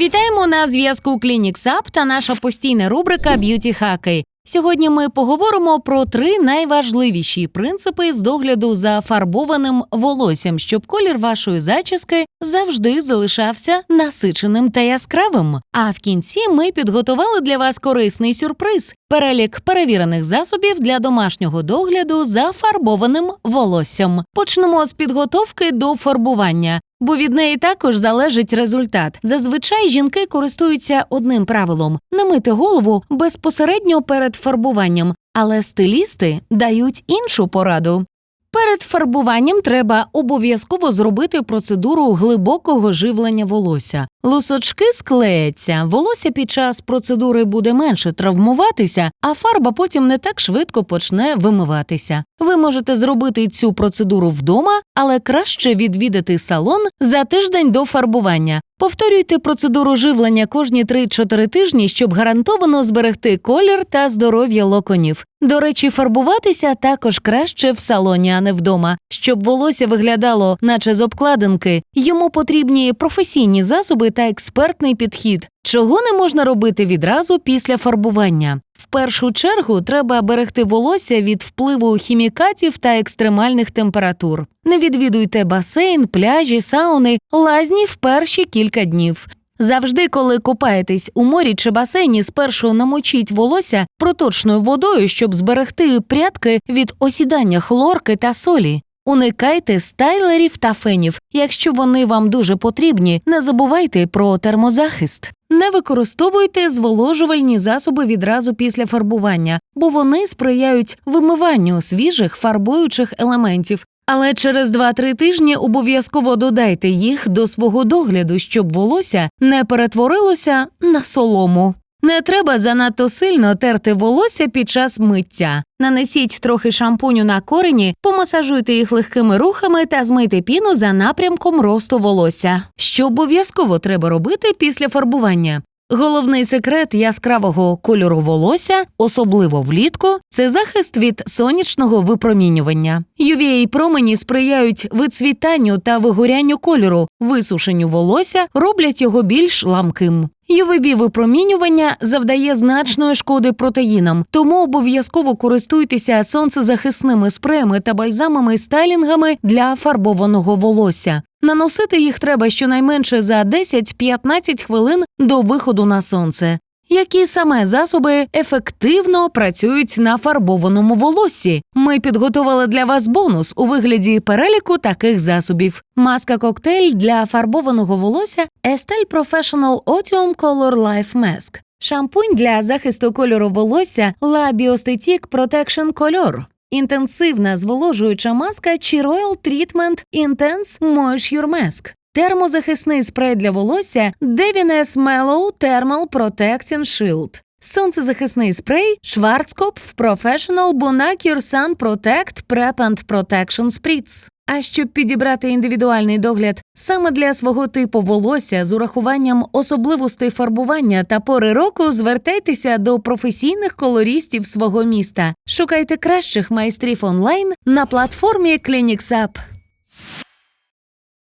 Вітаємо на зв'язку Clinics Up та наша постійна рубрика Б'юті Хаки. Сьогодні ми поговоримо про три найважливіші принципи з догляду за фарбованим волоссям, щоб колір вашої зачіски завжди залишався насиченим та яскравим. А в кінці ми підготували для вас корисний сюрприз перелік перевірених засобів для домашнього догляду за фарбованим волоссям. Почнемо з підготовки до фарбування. Бо від неї також залежить результат. Зазвичай жінки користуються одним правилом намити голову безпосередньо перед фарбуванням, але стилісти дають іншу пораду. Перед фарбуванням треба обов'язково зробити процедуру глибокого живлення волосся. Лусочки склеяться, волосся під час процедури буде менше травмуватися, а фарба потім не так швидко почне вимиватися. Ви можете зробити цю процедуру вдома, але краще відвідати салон за тиждень до фарбування. Повторюйте процедуру живлення кожні 3-4 тижні, щоб гарантовано зберегти колір та здоров'я локонів. До речі, фарбуватися також краще в салоні, а не вдома. Щоб волосся виглядало, наче з обкладинки, йому потрібні професійні засоби та експертний підхід, чого не можна робити відразу після фарбування. Першу чергу треба берегти волосся від впливу хімікатів та екстремальних температур. Не відвідуйте басейн, пляжі, сауни, лазні в перші кілька днів. Завжди, коли купаєтесь у морі чи басейні, спершу намочіть волосся проточною водою, щоб зберегти прядки від осідання хлорки та солі. Уникайте стайлерів та фенів. Якщо вони вам дуже потрібні, не забувайте про термозахист. Не використовуйте зволожувальні засоби відразу після фарбування, бо вони сприяють вимиванню свіжих фарбуючих елементів. Але через 2-3 тижні обов'язково додайте їх до свого догляду, щоб волосся не перетворилося на солому. Не треба занадто сильно терти волосся під час миття. Нанесіть трохи шампуню на корені, помасажуйте їх легкими рухами та змийте піну за напрямком росту волосся, що обов'язково треба робити після фарбування. Головний секрет яскравого кольору волосся, особливо влітку, це захист від сонячного випромінювання. UVA промені сприяють вицвітанню та вигорянню кольору, висушенню волосся, роблять його більш ламким. UVB випромінювання завдає значної шкоди протеїнам, тому обов'язково користуйтеся сонцезахисними спреями та бальзамами стайлінгами для фарбованого волосся. Наносити їх треба щонайменше за 10-15 хвилин до виходу на сонце. Які саме засоби ефективно працюють на фарбованому волоссі? Ми підготували для вас бонус у вигляді переліку таких засобів: маска коктейль для фарбованого волосся Estelle Professional Otium Color Life Mask, шампунь для захисту кольору волосся La Biostetic Protection Color, інтенсивна зволожуюча маска чи Royal Treatment Intense Moisture Mask. Термозахисний спрей для волосся Devines Mellow Thermal Protection Shield. Сонцезахисний спрей Schwarzkopf Professional Bonacure Sun Protect Prep and Protection Spritz. А щоб підібрати індивідуальний догляд саме для свого типу волосся з урахуванням особливостей фарбування та пори року, звертайтеся до професійних колорістів свого міста. Шукайте кращих майстрів онлайн на платформі Clinics Up.